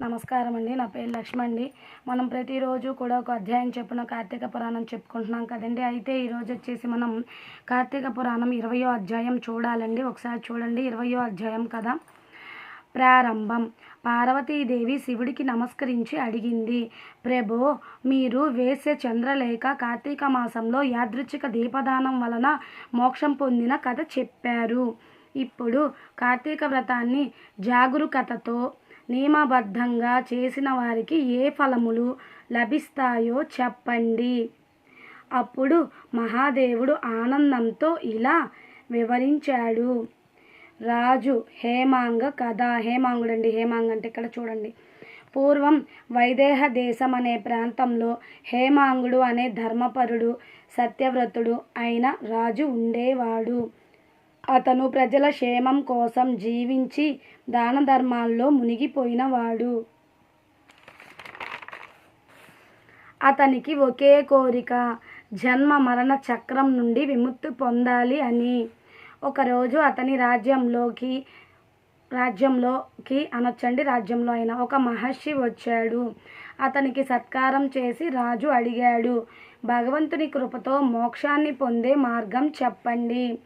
నమస్కారం అండి నా పేరు లక్ష్మ అండి మనం ప్రతిరోజు కూడా ఒక అధ్యాయం చెప్పున కార్తీక పురాణం చెప్పుకుంటున్నాం కదండి. అయితే ఈరోజు వచ్చేసి మనం కార్తీక పురాణం ఇరవయో అధ్యాయం చూడాలండి. ఒకసారి చూడండి. ఇరవయో అధ్యాయం కదా ప్రారంభం. పార్వతీదేవి శివుడికి నమస్కరించి అడిగింది ప్రభో మీరు వేసే చంద్రలేఖ కార్తీక మాసంలో యాదృచ్ఛిక దీపదానం వలన మోక్షం పొందిన కథ చెప్పారు. ఇప్పుడు కార్తీక వ్రతాన్ని జాగరూకతతో నియమబద్ధంగా చేసిన వారికి ఏ ఫలములు లభిస్తాయో చెప్పండి. అప్పుడు మహాదేవుడు ఆనందంతో ఇలా వివరించాడు. రాజు హేమాంగ కథ. హేమాంగుడు అండి హేమాంగ్ అంటే ఇక్కడ చూడండి. పూర్వం వైదేహ దేశం అనే ప్రాంతంలో హేమాంగుడు అనే ధర్మపరుడు సత్యవ్రతుడు అయిన రాజు ఉండేవాడు. అతను ప్రజల క్షేమం కోసం జీవించి దాన ధర్మాల్లో మునిగిపోయినవాడు. అతనికి ఒకే కోరిక జన్మ మరణ చక్రం నుండి విముక్తి పొందాలి అని. ఒకరోజు అతని రాజ్యంలోకి రాజ్యంలోకి అనొచ్చండి రాజ్యంలో అయిన ఒక మహర్షి వచ్చాడు. అతనికి సత్కారం చేసి రాజు అడిగాడు భగవంతుని కృపతో మోక్షాన్ని పొందే మార్గం చెప్పండి.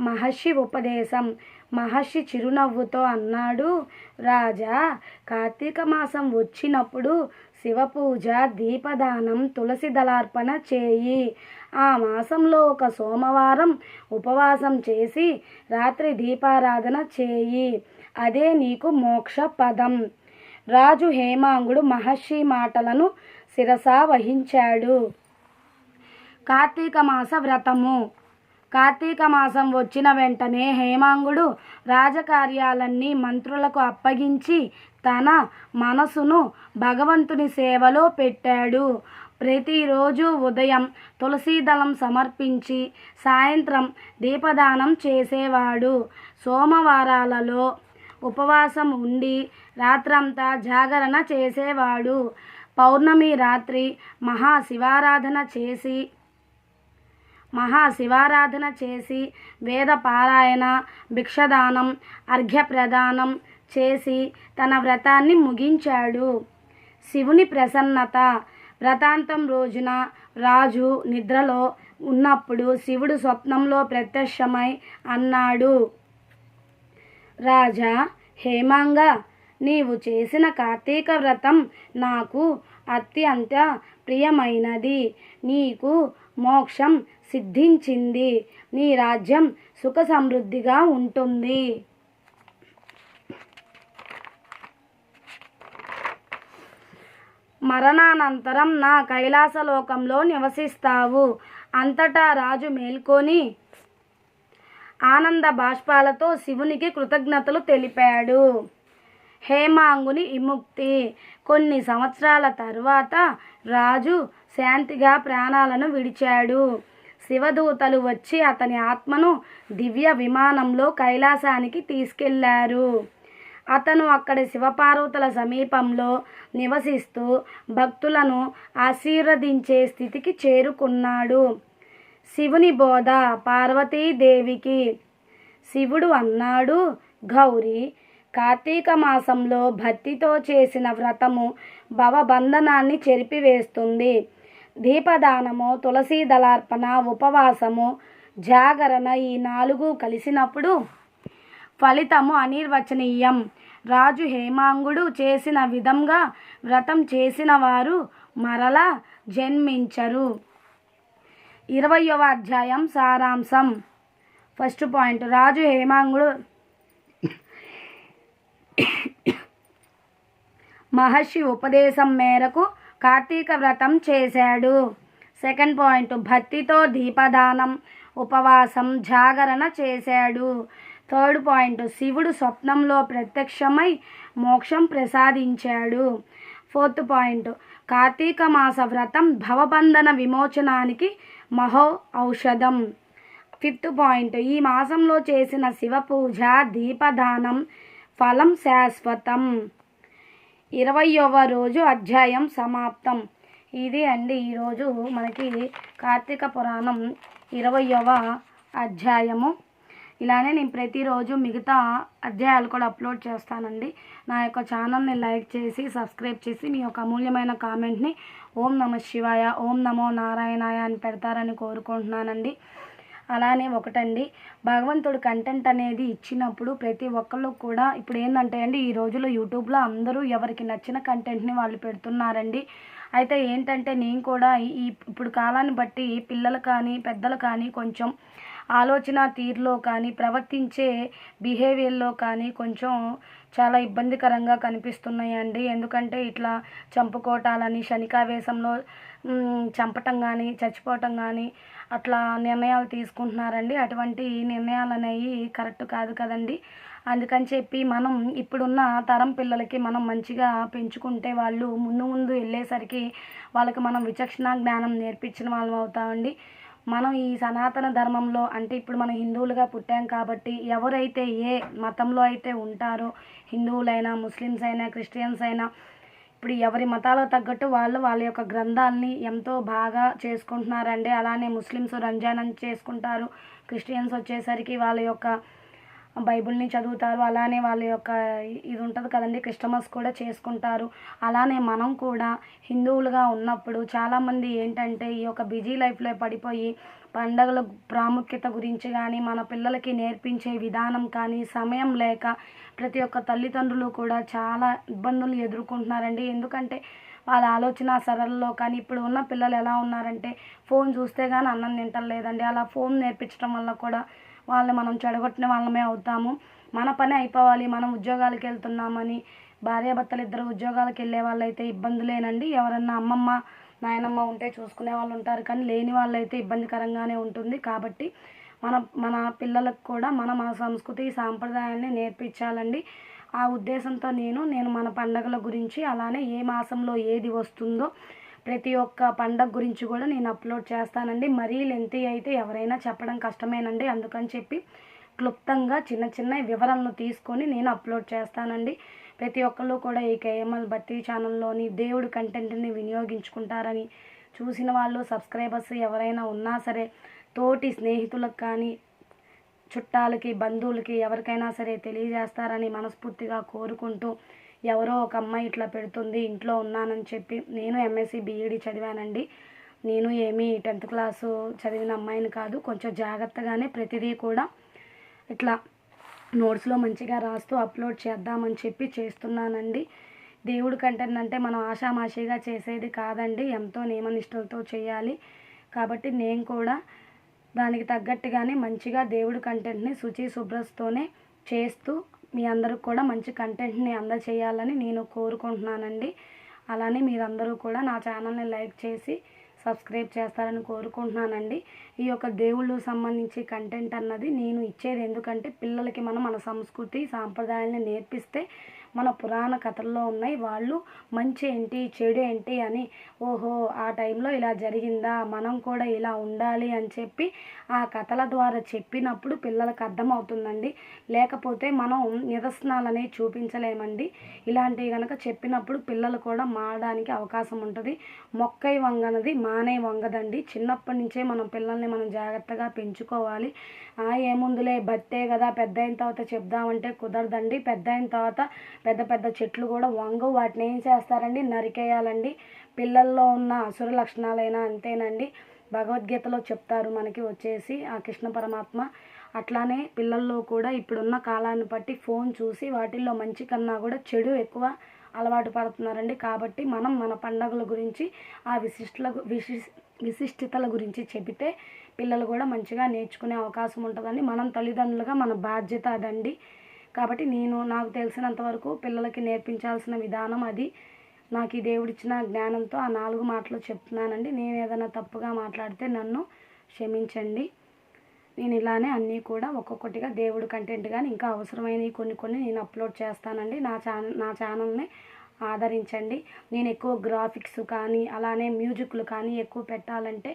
మహర్షి ఉపదేశం. మహర్షి చిరునవ్వుతో అన్నాడు రాజా కార్తీక మాసం వచ్చినప్పుడు శివపూజ దీపదానం తులసి దళార్పణ చేయి. ఆ మాసంలో ఒక సోమవారం ఉపవాసం చేసి రాత్రి దీపారాధన చేయి. అదే నీకు మోక్ష పదం రాజు హేమాంగుడు మహర్షి మాటలను శిరసా వహించాడు. కార్తీక మాస వ్రతము. కార్తీక మాసం వచ్చిన వెంటనే హేమాంగుడు రాజకార్యాలన్నీ మంత్రులకు అప్పగించి తన మనసును భగవంతుని సేవలో పెట్టాడు. ప్రతిరోజు ఉదయం తులసీదళం సమర్పించి సాయంత్రం దీపదానం చేసేవాడు. సోమవారాలలో ఉపవాసం ఉండి రాత్రంతా జాగరణ చేసేవాడు. పౌర్ణమి రాత్రి మహాశివారాధన చేసి మహాశివారాధన చేసి వేద పారాయణ భిక్షదానం అర్ఘ్యప్రదానం చేసి తన వ్రతాన్ని ముగించాడు. శివుని ప్రసన్నత. వ్రతాంతం రోజున రాజు నిద్రలో ఉన్నప్పుడు శివుడు స్వప్నంలో ప్రత్యక్షమై అన్నాడు. రాజా హేమాంగ నీవు చేసిన కార్తీక వ్రతం నాకు అత్యంత ప్రియమైనది. నీకు మోక్షం సిద్ధించింది. నీ రాజ్యం సుఖ సమృద్ధిగా ఉంటుంది. మరణానంతరం నా కైలాసలోకంలో నివసిస్తావు. అంతటా రాజు మేల్కొని ఆనంద బాష్పాలతో శివునికి కృతజ్ఞతలు తెలిపాడు. హేమాంగుని విముక్తి. కొన్ని సంవత్సరాల తర్వాత రాజు శాంతిగా ప్రాణాలను విడిచాడు. శివదూతలు వచ్చి అతని ఆత్మను దివ్య విమానంలో కైలాసానికి తీసుకెళ్ళారు. అతను అక్కడి శివపార్వతుల సమీపంలో నివసిస్తూ భక్తులను ఆశీర్వదించే స్థితికి చేరుకున్నాడు. శివుని బోధ పార్వతీదేవికి. శివుడు అన్నాడు గౌరీ కార్తీక మాసంలో భక్తితో చేసిన వ్రతము భవబంధనాన్ని చెరిపివేస్తుంది. దీపదానము తులసీ దళార్పణ ఉపవాసము జాగరణ ఈ నాలుగు కలిసినప్పుడు ఫలితము అనిర్వచనీయం. రాజు హేమాంగుడు చేసిన విధంగా వ్రతం చేసిన వారు మరలా జన్మించరు. ఇరవయవ అధ్యాయం సారాంశం. First point. రాజు హేమాంగుడు మహర్షి ఉపదేశం మేరకు కార్తీక వ్రతం చేశాడు. సెకండ్ పాయింట్ భక్తితో దీపదానం ఉపవాసం జాగరణ చేశాడు. థర్డ్ పాయింట్ శివుడు స్వప్నంలో ప్రత్యక్షమై మోక్షం ప్రసాదించాడు. ఫోర్త్ పాయింట్ కార్తీక మాస వ్రతం భవబంధన విమోచనానికి మహో ఔషధం. ఫిఫ్త్ పాయింట్ ఈ మాసంలో చేసిన శివ పూజ దీపదానం ఫలం శాశ్వతం. ఇరవయవ రోజు అధ్యాయం సమాప్తం. ఇది అండి ఈరోజు మనకి కార్తీక పురాణం ఇరవయవ అధ్యాయము. ఇలానే నేను ప్రతిరోజు మిగతా అధ్యాయాలు కూడా అప్లోడ్ చేస్తానండి. నా యొక్క ఛానల్ని లైక్ చేసి సబ్స్క్రైబ్ చేసి మీ యొక్క అమూల్యమైన కామెంట్ని ఓం నమ శివాయ ఓం నమో నారాయణాయ అని పెడతారని కోరుకుంటున్నానండి. అలానే ఒకటండి. భగవంతుడు కంటెంట్ అనేది ఇచ్చినప్పుడు ప్రతి ఒక్కళ్ళు కూడా ఇప్పుడు ఏంటంటే అండి ఈ రోజుల్లో యూట్యూబ్లో అందరూ ఎవరికి నచ్చిన కంటెంట్ని వాళ్ళు పెడుతున్నారండి. అయితే ఏంటంటే నేను కూడా ఈ ఇప్పుడు కాలాన్ని బట్టి పిల్లలు కానీ పెద్దలు కానీ కొంచెం ఆలోచన తీరులో కానీ ప్రవర్తించే బిహేవియర్లో కానీ కొంచెం చాలా ఇబ్బందికరంగా కనిపిస్తున్నాయండి. ఎందుకంటే ఇట్లా చంపుకోవటాలని శనికావేశంలో చంపటం కానీ చచ్చిపోవటం కానీ అట్లా నిర్ణయాలు తీసుకుంటున్నారండి. అటువంటి నిర్ణయాలు అనేవి కరెక్ట్ కాదు కదండి. అందుకని చెప్పి మనం ఇప్పుడున్న తరం పిల్లలకి మనం మంచిగా పెంచుకుంటే వాళ్ళు ముందు ముందు వెళ్ళేసరికి వాళ్ళకి మనం విచక్షణ జ్ఞానం నేర్పించిన వాళ్ళం అవుతామండి. మనం ఈ సనాతన ధర్మంలో అంటే ఇప్పుడు మనం హిందువులుగా పుట్టాం కాబట్టి ఎవరైతే ఏ మతంలో అయితే ఉంటారో హిందువులైనా ముస్లిమ్స్ అయినా క్రిస్టియన్స్ అయినా ఇప్పుడు ఎవరి మతాలకు తగ్గట్టు వాళ్ళు వాళ్ళ యొక్క గ్రంథాలని ఎంతో బాగా చేసుకుంటున్నారండి. అలానే ముస్లిమ్స్ రంజాన్ అని చేసుకుంటారు. క్రిస్టియన్స్ వచ్చేసరికి వాళ్ళ యొక్క బైబిల్ని చదువుతారు అలానే వాళ్ళ యొక్క ఇది ఉంటుంది కదండి క్రిస్టమస్ కూడా చేసుకుంటారు. అలానే మనం కూడా హిందువులుగా ఉన్నప్పుడు చాలామంది ఏంటంటే ఈ యొక్క బిజీ లైఫ్లో పడిపోయి పండగల ప్రాముఖ్యత గురించి కానీ మన పిల్లలకి నేర్పించే విధానం కానీ సమయం లేక ప్రతి ఒక్క తల్లిదండ్రులు కూడా చాలా ఇబ్బందులు ఎదుర్కొంటున్నారండి. ఎందుకంటే వాళ్ళ ఆలోచన సరళలో కానీ ఇప్పుడు ఉన్న పిల్లలు ఎలా ఉన్నారంటే ఫోన్ చూస్తే కానీ అన్నం తింటలేదండి. అలా ఫోన్ నేర్పించడం వల్ల కూడా వాళ్ళని మనం చెడగొట్టిన వాళ్ళమే అవుతాము. మన పని అయిపోవాలి మనం ఉద్యోగాలకు వెళ్తున్నామని. భార్యాభర్తలు ఇద్దరు ఉద్యోగాలకు వెళ్ళే వాళ్ళైతే ఇబ్బందులేనండి ఎవరన్నా అమ్మమ్మ నాయనమ్మ ఉంటే చూసుకునే వాళ్ళు ఉంటారు కానీ లేని వాళ్ళైతే ఇబ్బందికరంగానే ఉంటుంది. కాబట్టి మన మన పిల్లలకు కూడా మన మన సంస్కృతి సాంప్రదాయాన్ని నేర్పించాలండి. ఆ ఉద్దేశంతో నేను నేను మన పండగల గురించి అలానే ఏ మాసంలో ఏది వస్తుందో ప్రతి ఒక్క పండగ గురించి కూడా నేను అప్లోడ్ చేస్తానండి. మరీ లెంతీ అయితే ఎవరైనా చెప్పడం కష్టమేనండి. అందుకని చెప్పి క్లుప్తంగా చిన్న చిన్న వివరాలను తీసుకొని నేను అప్లోడ్ చేస్తానండి. ప్రతి ఒక్కళ్ళు కూడా ఈ కేఎంఎల్ భర్తీ ఛానల్లోని దేవుడి కంటెంట్ని వినియోగించుకుంటారని చూసిన వాళ్ళు సబ్స్క్రైబర్స్ ఎవరైనా ఉన్నా సరే తోటి స్నేహితులకు కానీ చుట్టాలకి బంధువులకి ఎవరికైనా సరే తెలియజేస్తారని మనస్ఫూర్తిగా కోరుకుంటూ ఎవరో ఒక అమ్మాయి ఇట్లా పెడుతుంది ఇంట్లో ఉన్నానని చెప్పి నేను ఎంఎస్సి బీఈడి చదివానండి. నేను ఏమీ టెన్త్ క్లాసు చదివిన అమ్మాయిని కాదు కొంచెం జాగ్రత్తగానే ప్రతిదీ కూడా ఇట్లా నోట్స్లో మంచిగా రాస్తూ అప్లోడ్ చేద్దామని చెప్పి చేస్తున్నానండి. దేవుడి కంటెంట్ అంటే మనం ఆషామాషిగా చేసేది కాదండి ఎంతో నియమనిష్టలతో చేయాలి. కాబట్టి నేను కూడా దానికి తగ్గట్టుగానే మంచిగా దేవుడి కంటెంట్ని శుచి శుభ్రతతోనే చేస్తూ మీ అందరికి కూడా మంచి కంటెంట్ని అందచేయాలని నేను కోరుకుంటున్నానండి. అలానే మీరందరూ కూడా నా ఛానల్ని లైక్ చేసి సబ్స్క్రైబ్ చేస్తారని కోరుకుంటున్నానండి. ఈ యొక్క దేవుళ్ళు సంబంధించి కంటెంట్ అన్నది నేను ఇచ్చేది ఎందుకంటే పిల్లలకి మనం మన సంస్కృతి సాంప్రదాయాలను నేర్పిస్తే మన పురాణ కథల్లో ఉన్నాయి. వాళ్ళు మంచి ఏంటి చెడు ఏంటి అని ఓహో ఆ టైంలో ఇలా జరిగిందా మనం కూడా ఇలా ఉండాలి అని చెప్పి ఆ కథల ద్వారా చెప్పినప్పుడు పిల్లలకు అర్థమవుతుందండి. లేకపోతే మనం నిదర్శనాలు అనేవి చూపించలేమండి. ఇలాంటివి కనుక చెప్పినప్పుడు పిల్లలు కూడా మారడానికి అవకాశం ఉంటుంది. మొక్కై వంగనది మానే వంగదండి. చిన్నప్పటి నుంచే మనం పిల్లల్ని మనం జాగ్రత్తగా పెంచుకోవాలి. ఆ ఏముందులే బట్టే కదా పెద్ద అయిన తర్వాత చెప్దామంటే కుదరదండి. పెద్ద అయిన తర్వాత పెద్ద పెద్ద చెట్లు కూడా వంగవు వాటిని ఏం చేస్తారండి? నరికేయాలండి. పిల్లల్లో ఉన్న అసుర లక్షణాలైనా అంతేనండి. భగవద్గీతలో చెప్తారు మనకి వచ్చేసి ఆ కృష్ణ పరమాత్మ. అట్లానే పిల్లల్లో కూడా ఇప్పుడున్న కాలాన్ని బట్టి ఫోన్ చూసి వాటిల్లో మంచి కన్నా కూడా చెడు ఎక్కువ అలవాటు పడుతున్నారండి. కాబట్టి మనం మన పండగల గురించి ఆ విశిష్టల విశిష్ విశిష్టతల గురించి చెబితే పిల్లలు కూడా మంచిగా నేర్చుకునే అవకాశం ఉంటుందని మనం తల్లిదండ్రులుగా మన బాధ్యత అదండి. కాబట్టి నేను నాకు తెలిసినంత వరకు పిల్లలకి నేర్పించాల్సిన విధానం అది. నాకు ఈ దేవుడిచ్చిన జ్ఞానంతో ఆ నాలుగు మాటలు చెప్తున్నానండి. నేను ఏదైనా తప్పుగా మాట్లాడితే నన్ను క్షమించండి. నేను ఇలానే అన్నీ కూడా ఒక్కొక్కటిగా దేవుడు కంటెంట్ కానీ ఇంకా అవసరమైనవి కొన్ని కొన్ని నేను అప్లోడ్ చేస్తానండి. నా ఛానల్ నా ఛానల్ని ఆదరించండి. నేను ఎక్కువ గ్రాఫిక్స్ కానీ అలానే మ్యూజిక్లు కానీ ఎక్కువ పెట్టాలంటే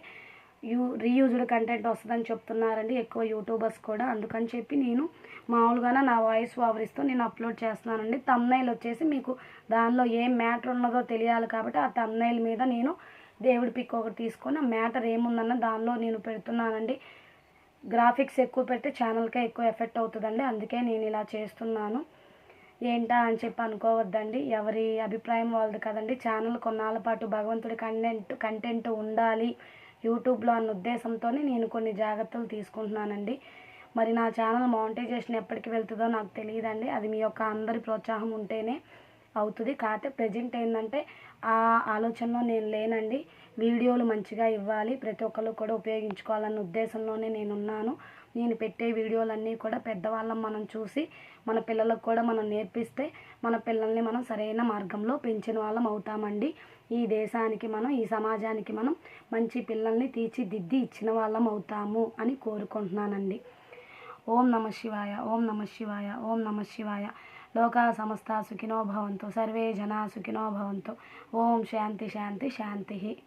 యూ రీయూజ్డ్ కంటెంట్ వస్తుందని చెప్తున్నారండి. ఎక్కువ యూట్యూబర్స్ కూడా. అందుకని చెప్పి నేను మామూలుగానే నా వాయిస్ వావరిస్తూ నేను అప్లోడ్ చేస్తున్నానండి. తమ్నైల్ వచ్చేసి మీకు దానిలో ఏం మ్యాటర్ ఉన్నదో తెలియాలి కాబట్టి ఆ తమ్నైల్ మీద నేను దేవుడి పిక్ ఒకటి తీసుకొని ఆ మ్యాటర్ ఏముందన్న దానిలో నేను పెడుతున్నానండి. గ్రాఫిక్స్ ఎక్కువ పెడితే ఛానల్కే ఎక్కువ ఎఫెక్ట్ అవుతుందండి. అందుకే నేను ఇలా చేస్తున్నాను. ఏంటా అని చెప్పి అనుకోవద్దండి. ఎవరి అభిప్రాయం వాళ్ళది కదండి. ఛానల్ కొన్నాళ్ళ పాటు భగవంతుడి కంటెంట్ కంటెంట్ ఉండాలి. యూట్యూబ్లో అన్న ఉద్దేశంతోనే నేను కొన్ని జాగ్రత్తలు తీసుకుంటున్నానండి. మరి నా ఛానల్ మౌంటైజేషన్ ఎప్పటికి వెళ్తుందో నాకు తెలియదండి. అది మీ యొక్క అందరి ప్రోత్సాహం ఉంటేనే అవుతుంది. కాకపోతే ప్రజెంట్ ఏంటంటే ఆ ఆలోచనలో నేను లేనండి. వీడియోలు మంచిగా ఇవ్వాలి. ప్రతి ఒక్కరు కూడా ఉపయోగించుకోవాలన్న ఉద్దేశంలోనే నేను ఉన్నాను నేను పెట్టే వీడియోలన్నీ కూడా పెద్దవాళ్ళం మనం చూసి మన పిల్లలకు కూడా మనం నేర్పిస్తే మన పిల్లల్ని మనం సరైన మార్గంలో పెంచిన వాళ్ళం అవుతామండి. ఈ దేశానికి మనం ఈ సమాజానికి మనం మంచి పిల్లల్ని తీర్చిదిద్ది ఇచ్చిన వాళ్ళం అవుతాము అని కోరుకుంటున్నానండి. ఓం నమ శివాయ ఓం నమ శివాయ ఓం నమ శివాయ. లోకా సమస్త సుఖినో భవంతు సర్వే జనా సుఖినో భవంతు. ఓం శాంతి శాంతి శాంతి.